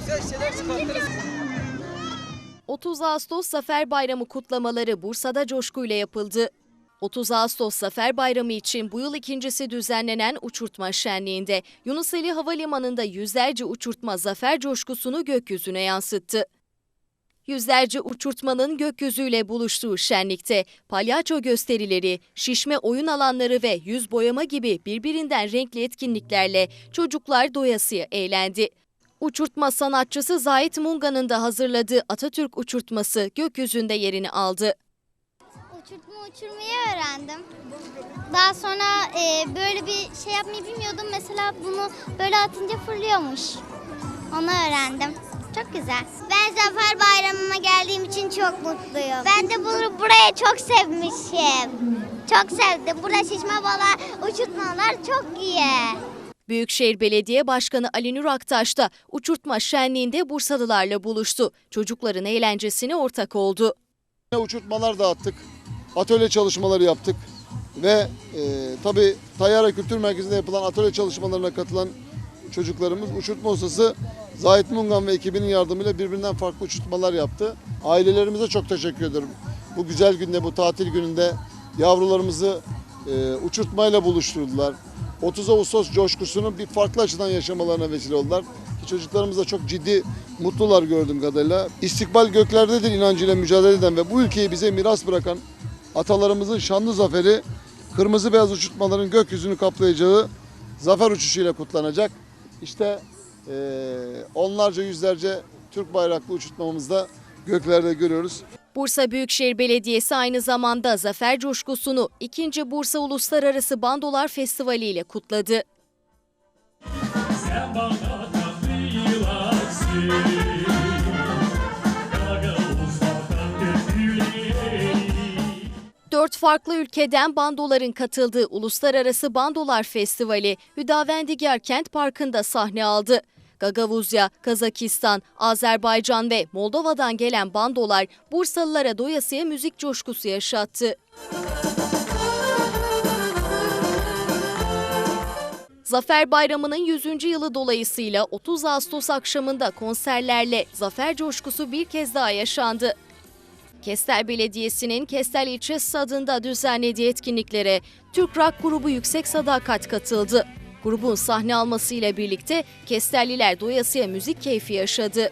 güzel şeyler çıkartırız. 30 Ağustos Zafer Bayramı kutlamaları Bursa'da coşkuyla yapıldı. 30 Ağustos Zafer Bayramı için bu yıl ikincisi düzenlenen uçurtma şenliğinde Yunuseli Havalimanı'nda yüzlerce uçurtma zafer coşkusunu gökyüzüne yansıttı. Yüzlerce uçurtmanın gökyüzüyle buluştuğu şenlikte palyaço gösterileri, şişme oyun alanları ve yüz boyama gibi birbirinden renkli etkinliklerle çocuklar doyasıya eğlendi. Uçurtma sanatçısı Zahit Munga'nın da hazırladığı Atatürk uçurtması gökyüzünde yerini aldı. Uçurtma uçurmayı öğrendim. Daha sonra e, böyle bir şey yapmayı bilmiyordum. Mesela bunu böyle atınca fırlıyormuş. Onu öğrendim. Çok güzel. Ben Zafer Bayramı'ma geldiğim için çok mutluyum. Ben de bunu buraya çok sevmişim. Çok sevdim. Burada şişme bala uçurtmalar çok iyi. Büyükşehir Belediye Başkanı Ali Nur Aktaş da uçurtma şenliğinde Bursalılarla buluştu. Çocukların eğlencesine ortak oldu. Uçurtmalar dağıttık, atölye çalışmaları yaptık ve e, tabii Tayyara Kültür Merkezi'nde yapılan atölye çalışmalarına katılan çocuklarımız uçurtma ustası Zahit Mungan ve ekibinin yardımıyla birbirinden farklı uçurtmalar yaptı. Ailelerimize çok teşekkür ederim. Bu güzel günde, bu tatil gününde yavrularımızı e, uçurtmayla buluşturdular. 30 Ağustos coşkusunu bir farklı açıdan yaşamalarına vesile oldular. Çocuklarımız da çok ciddi mutlular gördüğüm kadarıyla. İstikbal göklerdedir inancıyla mücadele eden ve bu ülkeyi bize miras bırakan atalarımızın şanlı zaferi kırmızı beyaz uçurtmaların gökyüzünü kaplayacağı zafer uçuşuyla kutlanacak. İşte eee, onlarca yüzlerce Türk bayraklı uçurtmamızda göklerde görüyoruz. Bursa Büyükşehir Belediyesi aynı zamanda zafer coşkusunu 2. Bursa Uluslararası Bandolar Festivali ile kutladı. Sen bana Dört farklı ülkeden bandoların katıldığı Uluslararası Bandolar Festivali Hüdavendigar Kent Parkı'nda sahne aldı. Gagavuzya, Kazakistan, Azerbaycan ve Moldova'dan gelen bandolar Bursalılara doyasıya müzik coşkusu yaşattı. Zafer Bayramı'nın 100. yılı dolayısıyla 30 Ağustos akşamında konserlerle zafer coşkusu bir kez daha yaşandı. Kestel Belediyesi'nin Kestel ilçesi adında düzenlediği etkinliklere Türk Rock grubu Yüksek Sadakat katıldı. Grubun sahne almasıyla birlikte Kestelliler doyasıya müzik keyfi yaşadı.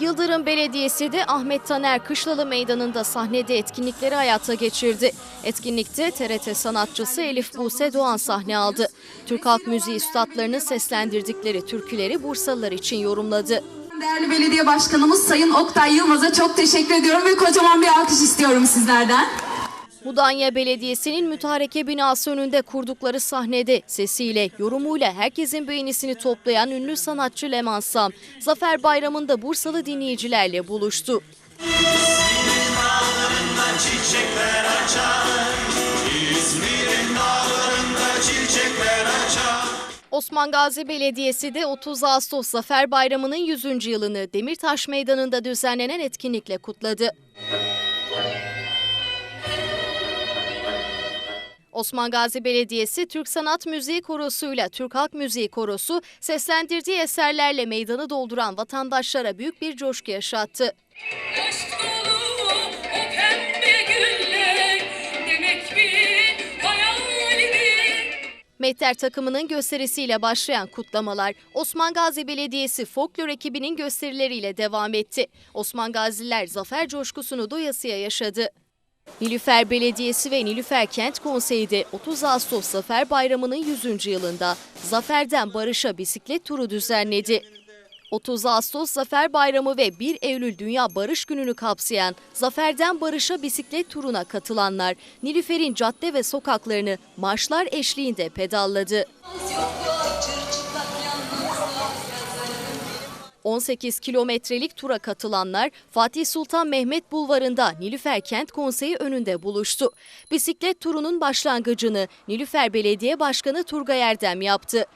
Yıldırım Belediyesi de Ahmet Taner Kışlalı Meydanı'nda sahnede etkinlikleri hayata geçirdi. Etkinlikte TRT sanatçısı Elif Buse Doğan sahne aldı. Türk halk müziği üstadlarının seslendirdikleri türküleri Bursalılar için yorumladı. Değerli belediye başkanımız Sayın Oktay Yılmaz'a çok teşekkür ediyorum ve kocaman bir alkış istiyorum sizlerden. Mudanya Belediyesi'nin mütareke binası önünde kurdukları sahnede sesiyle, yorumuyla herkesin beğenisini toplayan ünlü sanatçı Leman Sam, Zafer Bayramı'nda Bursalı dinleyicilerle buluştu. Osman Gazi Belediyesi de 30 Ağustos Zafer Bayramı'nın 100. yılını Demirtaş Meydanı'nda düzenlenen etkinlikle kutladı. Osman Gazi Belediyesi Türk Sanat Müziği Korosu'yla Türk Halk Müziği Korosu seslendirdiği eserlerle meydanı dolduran vatandaşlara büyük bir coşku yaşattı. Aşk Mehter takımının gösterisiyle başlayan kutlamalar Osman Gazi Belediyesi folklor ekibinin gösterileriyle devam etti. Osman Gaziler zafer coşkusunu doyasıya yaşadı. Nilüfer Belediyesi ve Nilüfer Kent Konseyi de 30 Ağustos Zafer Bayramı'nın 100. yılında Zafer'den Barış'a bisiklet turu düzenledi. 30 Ağustos Zafer Bayramı ve 1 Eylül Dünya Barış Günü'nü kapsayan Zafer'den Barış'a bisiklet turuna katılanlar Nilüfer'in cadde ve sokaklarını marşlar eşliğinde pedalladı. 18 kilometrelik tura katılanlar Fatih Sultan Mehmet Bulvarı'nda Nilüfer Kent Konseyi önünde buluştu. Bisiklet turunun başlangıcını Nilüfer Belediye Başkanı Turgay Erdem yaptı.